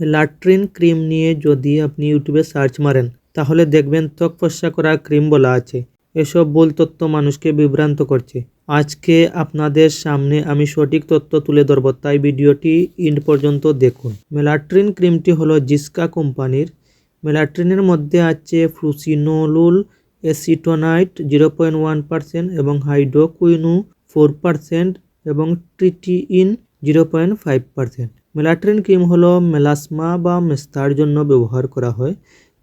Latrine cream নিয়ে যদি আপনি ইউটিউবে সার্চ মারেন, তাহলে দেখবেন ত্বক ফর্সা করা ক্রিম বলা আছে। এসব ভুল তথ্য মানুষকে বিভ্রান্ত করছে। আজকে আপনাদের সামনে আমি সঠিক তথ্য তুলে ধরব, তাই ভিডিওটি ইন্ড পর্যন্ত দেখুন। মেলাট্রিন ক্রিমটি হলো জিসকা কোম্পানির। মেলাট্রিনের মধ্যে আছে fluocinolone acetonide zero point one percent এবং হাইড্রোকুইনু ফোর পার্সেন্ট এবং tretinoin zero point five percent. Melatrin cream হলো মেলাসমা বা মেস্তার জন্য ব্যবহার করা হয়।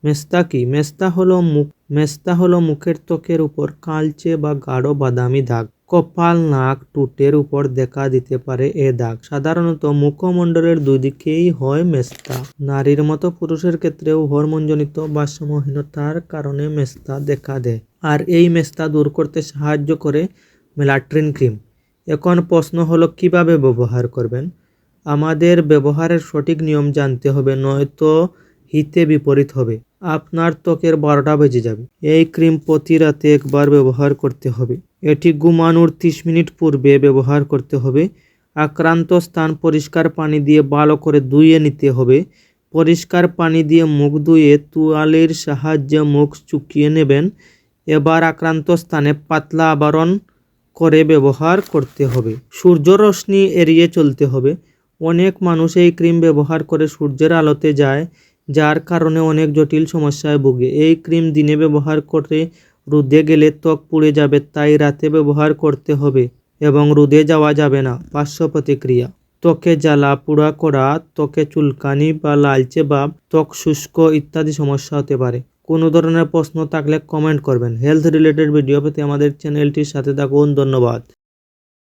মেস্তা কি? মেস্তা হলো মুখ মেস্তা হলো মুখের ত্বকের উপর কালচে বা গাঢ় বাদামি দাগ। কপাল, নাক টুটের উপর দেখা দিতে পারে এ দাগ। সাধারণত মুখমণ্ডলের দুই দিকেই হয় মেস্তা। নারীর মতো পুরুষের ক্ষেত্রেও হরমোনজনিত ভারসাম্যহীনতার কারণে মেস্তা দেখা দেয়। আর এই মেস্তা দূর করতে সাহায্য করে মেলাট্রিন ক্রিম। এখন প্রশ্ন হলো, কীভাবে ব্যবহার করবেন? আমাদের ব্যবহারের সঠিক নিয়ম জানতে হবে, নয়তো হিতে বিপরীত হবে। আপনার ত্বকের বারোটা বেজে যাবে। এই ক্রিম প্রতি রাতে একবার ব্যবহার করতে হবে। এটি ঘুমানোর তিরিশ মিনিট পূর্বে ব্যবহার করতে হবে। আক্রান্ত স্থান পরিষ্কার পানি দিয়ে ভালো করে ধুয়ে নিতে হবে। পরিষ্কার পানি দিয়ে মুখ ধুয়ে তুয়ালের সাহায্যে মুখ চুকিয়ে নেবেন। এবার আক্রান্ত স্থানে পাতলা আবরণ করে ব্যবহার করতে হবে। সূর্য রশ্মি এড়িয়ে চলতে হবে। অনেক মানুষ এই ক্রিম ব্যবহার করে সূর্যের আলোতে যায়, যার কারণে অনেক জটিল সমস্যায় ভোগে। এই ক্রিম দিনে ব্যবহার করে রোদে গেলে ত্বক পুড়ে যাবে, তাই রাতে ব্যবহার করতে হবে এবং রোদে যাওয়া যাবে না, পার্শ্ব প্রতিক্রিয়া। ত্বকে জ্বালা, পোড়া করা, ত্বকে চুলকানি বা লালচে ভাব, ত্বক শুষ্ক ইত্যাদি সমস্যা হতে পারে। কোনো ধরনের প্রশ্ন থাকলে কমেন্ট করবেন। হেলথ রিলেটেড ভিডিও পেতে আমাদের চ্যানেলটির সাথে থাকুন। ধন্যবাদ।